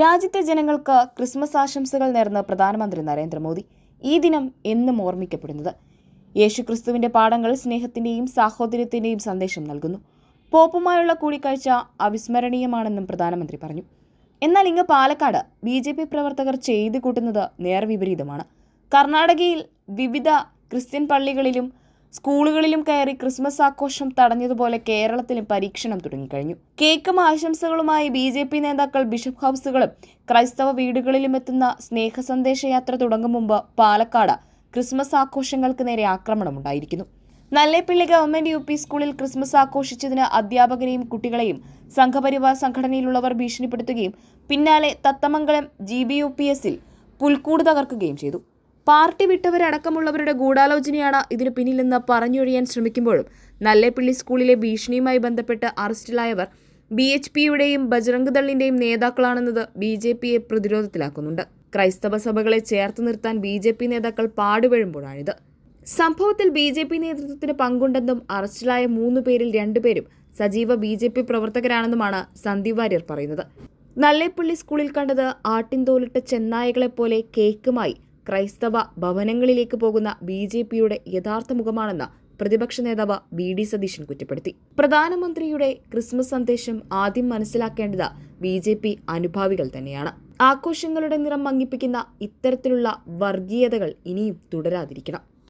രാജ്യത്തെ ജനങ്ങൾക്ക് ക്രിസ്മസ് ആശംസകൾ നേർന്ന് പ്രധാനമന്ത്രി നരേന്ദ്രമോദി ഈ ദിനം എന്നും ഓർമ്മിക്കപ്പെടുന്നത്. യേശുക്രിസ്തുവിന്റെ പാഠങ്ങൾ സ്നേഹത്തിന്റെയും സാഹോദര്യത്തിന്റെയും സന്ദേശം നൽകുന്നു. പോപ്പുമായുള്ള കൂടിക്കാഴ്ച അവിസ്മരണീയമാണെന്നും പ്രധാനമന്ത്രി പറഞ്ഞു. എന്നാൽ ഇങ്ങ് പാലക്കാട് ബി ജെ പി പ്രവർത്തകർ ചെയ്തു കൂട്ടുന്നത് നേർവിപരീതമാണ്. കർണാടകയിൽ വിവിധ ക്രിസ്ത്യൻ പള്ളികളിലും സ്കൂളുകളിലും കയറി ക്രിസ്മസ് ആഘോഷം തടഞ്ഞതുപോലെ കേരളത്തിലും പരീക്ഷണം തുടങ്ങിക്കഴിഞ്ഞു. കേക്കും ആശംസകളുമായി ബി ജെ പി നേതാക്കൾ ബിഷപ്പ് ഹൗസുകളും ക്രൈസ്തവ വീടുകളിലും എത്തുന്ന സ്നേഹ സന്ദേശയാത്ര തുടങ്ങും മുമ്പ് പാലക്കാട് ക്രിസ്മസ് ആഘോഷങ്ങൾക്ക് നേരെ ആക്രമണമുണ്ടായിരിക്കുന്നു നല്ലേപ്പിള്ളി ഗവൺമെന്റ് യു പി സ്കൂളിൽ ക്രിസ്മസ് ആഘോഷിച്ചതിന് അധ്യാപകരെയും കുട്ടികളെയും സംഘപരിവാർ സംഘടനയിലുള്ളവർ ഭീഷണിപ്പെടുത്തുകയും പിന്നാലെ Thathamangalam G B U P എസിൽ പുൽക്കൂട് തകർക്കുകയും ചെയ്തു. പാർട്ടി വിട്ടവരടക്കമുള്ളവരുടെ ഗൂഢാലോചനയാണ് ഇതിനു പിന്നിലെന്ന് പറഞ്ഞൊഴിയാൻ ശ്രമിക്കുമ്പോഴും നല്ലേപ്പിള്ളി സ്കൂളിലെ ഭീഷണിയുമായി ബന്ധപ്പെട്ട് അറസ്റ്റിലായവർ ബി എച്ച് പിയുടെയും ബജറംഗ് നേതാക്കളാണെന്നത് ബി ജെ പിയെ പ്രതിരോധത്തിലാക്കുന്നുണ്ട്. ക്രൈസ്തവ സഭകളെ ചേർത്ത് നിർത്താൻ ബി ജെ പി നേതാക്കൾ പാടുപെഴുമ്പോഴാണിത്. സംഭവത്തിൽ ബി ജെ പി നേതൃത്വത്തിന് പങ്കുണ്ടെന്നും അറസ്റ്റിലായ മൂന്ന് പേരിൽ രണ്ടുപേരും സജീവ ബി ജെ പി പ്രവർത്തകരാണെന്നുമാണ് സന്ദീപ് വാര്യർ പറയുന്നത്. നല്ലേപ്പള്ളി സ്കൂളിൽ കണ്ടത് ആട്ടിൻതോലിട്ട ചെന്നായകളെപ്പോലെ കേക്കുമായി ക്രൈസ്തവ ഭവനങ്ങളിലേക്ക് പോകുന്ന ബി ജെ പിയുടെ യഥാർത്ഥ മുഖമാണെന്ന് പ്രതിപക്ഷ നേതാവ് വി ഡി സതീശൻ കുറ്റപ്പെടുത്തി. പ്രധാനമന്ത്രിയുടെ ക്രിസ്മസ് സന്ദേശം ആദ്യം മനസ്സിലാക്കേണ്ടത് ബി ജെ പി അനുഭാവികൾ തന്നെയാണ്. ആഘോഷങ്ങളുടെ നിറം മങ്ങിപ്പിക്കുന്ന ഇത്തരത്തിലുള്ള വർഗീയതകൾ ഇനിയും തുടരാതിരിക്കണം.